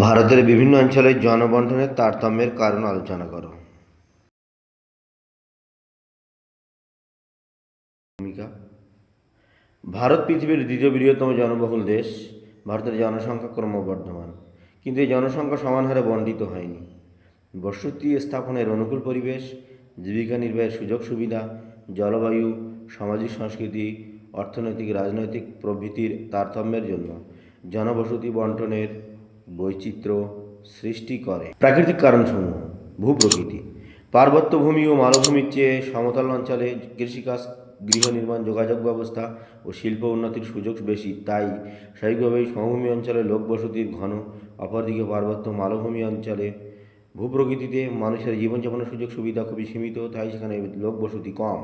ভারতের বিভিন্ন অঞ্চলে জনবন্টনের তারতম্যের কারণ আলোচনা করো। ভূমিকা। ভারত পৃথিবীর দ্বিতীয় বৃহত্তম জনবহুল দেশ। ভারতের জনসংখ্যা ক্রমবর্ধমান। কিন্তু এই জনসংখ্যা সমান হারে বণ্টিত হয়নি। বসতি স্থাপনের অনুকূল পরিবেশ, জীবিকা নির্বাহের সুযোগ সুবিধা, জলবায়ু, সামাজিক সংস্কৃতি, অর্থনৈতিক, রাজনৈতিক প্রভৃতির তারতম্যের জন্য জনবসতি বন্টনের বৈচিত্র্য সৃষ্টি করে। প্রাকৃতিক কারণসমূহ, ভূপ্রকৃতি পার্বত্য ভূমি ও মালভূমির চেয়ে সমতল অঞ্চলে কৃষিকাজ, গৃহ নির্মাণ, যোগাযোগ ব্যবস্থা ও শিল্প উন্নতির সুযোগ বেশি, তাই স্বাভাবিকভাবেই সমভূমি অঞ্চলে লোকবসতির ঘন, অপরদিকে পার্বত্য মালভূমি অঞ্চলে ভূপ্রকৃতিতে মানুষের জীবনযাপনের সুযোগ সুবিধা খুবই সীমিত, তাই সেখানে লোকবসতি কম।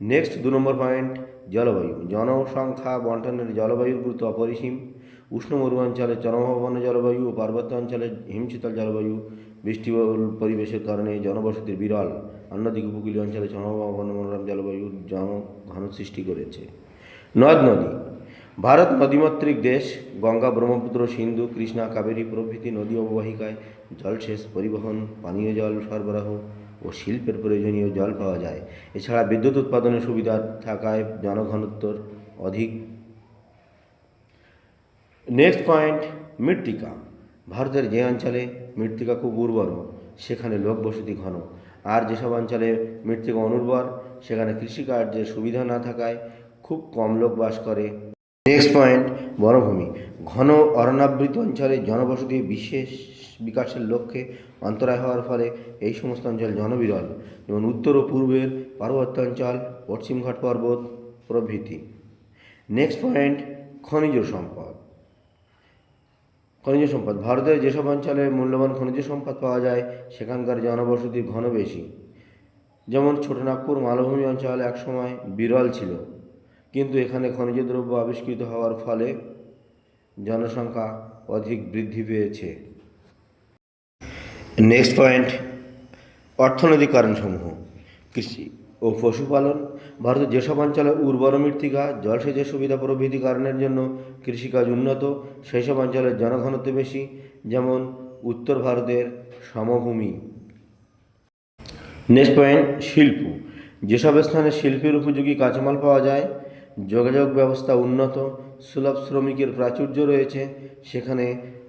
নেক্সট দু নম্বর পয়েন্ট জলবায়ু। জনসংখ্যা বন্টনের জলবায়ুর গুরুত্ব অপরিসীম। উষ্ণ মরু অঞ্চলে চরমভাবন জলবায়ু ও পার্বত্য অঞ্চলে হিমশীতল জলবায়ু বৃষ্টিবহুল পরিবেশের কারণে জনবসতির বিরল। অন্যদিকে উপকূলীয় অঞ্চলে চরমভাবন মনোরম জলবায়ুর জনঘন সৃষ্টি করেছে। নদ নদী। ভারত নদীমাত্রিক দেশ। গঙ্গা, ব্রহ্মপুত্র, সিন্ধু, কৃষ্ণা, কাবেরী প্রভৃতি নদী অববাহিকায় জলসেচ, পরিবহন, পানীয় জল সরবরাহ ও শিল্পের প্রয়োজনীয় জল পাওয়া যায়। এছাড়া বিদ্যুৎ উৎপাদনের সুবিধা থাকায় জনঘনত্বর অধিক নেক্সট পয়েন্ট মৃত্তিকা। ভারতের যে অঞ্চলে মৃত্তিকা খুব উর্বর, সেখানে লোকবসতি ঘন। আর যেসব অঞ্চলে মৃত্তিকা অনুর্বর, সেখানে কৃষিকার্যের সুবিধা না থাকায় খুব কম লোক বাস করে। নেক্সট পয়েন্ট বনভূমি। ঘন অরণ্যাবৃত অঞ্চলে জনবসতি বিশেষ বিকাশের লক্ষ্যে অন্তরায় হওয়ার ফলে এই সমস্ত অঞ্চল জনবিরল। যেমন উত্তর ও পূর্বের পার্বত্য অঞ্চল পশ্চিমঘাট পর্বত প্রভৃতি। নেক্সট পয়েন্ট খনিজ সম্পদ। খনিজ সম্পদ। ভারতের যেসব অঞ্চলে মূল্যবান খনিজ সম্পদ পাওয়া যায়, সেখানকার জনবসতি ঘন বেশি। যেমন ছোটনাগপুর মালভূমি অঞ্চল একসময় বিরল ছিল, কিন্তু এখানে খনিজ দ্রব্য আবিষ্কৃত হওয়ার ফলে জনসংখ্যা অধিক বৃদ্ধি পেয়েছে। নেক্সট পয়েন্ট অর্থনৈতিক কারণসমূহ কৃষি ও পশুপালন। ভারতের যেসব অঞ্চলে উর্বর মৃত্তিকা জলসেচের সুবিধা প্রভৃতি কারণের জন্য কৃষিকাজ উন্নত সেই সব অঞ্চলের জনঘনত্ব বেশি, যেমন উত্তর ভারতের সমভূমি। নেক্সট পয়েন্ট, শিল্প। যেসব স্থানে শিল্পের উপযোগী কাঁচামাল পাওয়া যায়, যোগাযোগ ব্যবস্থা উন্নত, সুলভ শ্রমিকের প্রাচুর্য রয়েছে, সেখানে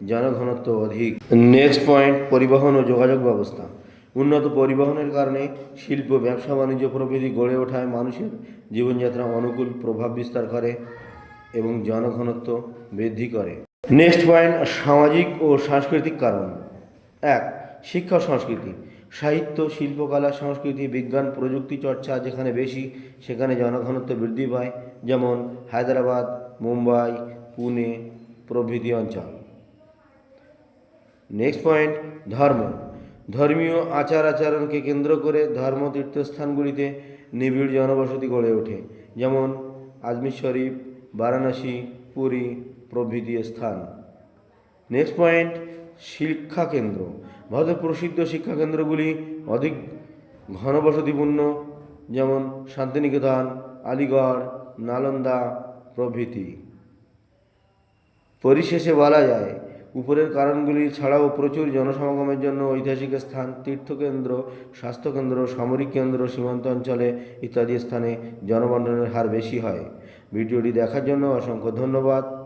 জনঘনত্ব অধিক। নেক্সট পয়েন্ট, পরিবহন ও যোগাযোগ ব্যবস্থা। উন্নত পরিবহনের কারণে শিল্প, ব্যবসা, বাণিজ্য প্রভৃতি গড়ে ওঠায় মানুষের জীবনযাত্রা অনুকূল, প্রভাব বিস্তার করে এবং জনঘনত্ব বৃদ্ধি করে। নেক্সট পয়েন্ট সামাজিক ও সাংস্কৃতিক কারণ। এক, শিক্ষা সংস্কৃতি। সাহিত্য, শিল্পকলা, সংস্কৃতি, বিজ্ঞান, প্রযুক্তি চর্চা যেখানে বেশি, সেখানে জনঘনত্ব বৃদ্ধি পায়, যেমন হায়দ্রাবাদ, মুম্বাই, পুনে প্রভৃতি অঞ্চল। নেক্সট পয়েন্ট ধর্ম। ধর্মীয় আচার আচরণকে কেন্দ্র করে ধর্ম তীর্থস্থানগুলিতে নিবিড় জনবসতি গড়ে ওঠে। যেমন আজমির শরীফ, বারাণসী, পুরী প্রভৃতি স্থান। নেক্সট পয়েন্ট শিক্ষা কেন্দ্র। ভারতের প্রসিদ্ধ শিক্ষা কেন্দ্রগুলি অধিক ঘনবসতিপূর্ণ, যেমন শান্তিনিকেতন, আলিগড়, নালন্দা প্রভৃতি। পরিশেষে বলা যায় উপরের কারণগুলি ছাড়াও প্রচুর জনসমাগমের জন্য ঐতিহাসিক স্থান, তীর্থকেন্দ্র, স্বাস্থ্যকেন্দ্র, সামরিক কেন্দ্র, সীমান্ত অঞ্চলে ইত্যাদি স্থানে জনবন্ধনের হার বেশি হয়। ভিডিওটি দেখার জন্য অসংখ্য ধন্যবাদ।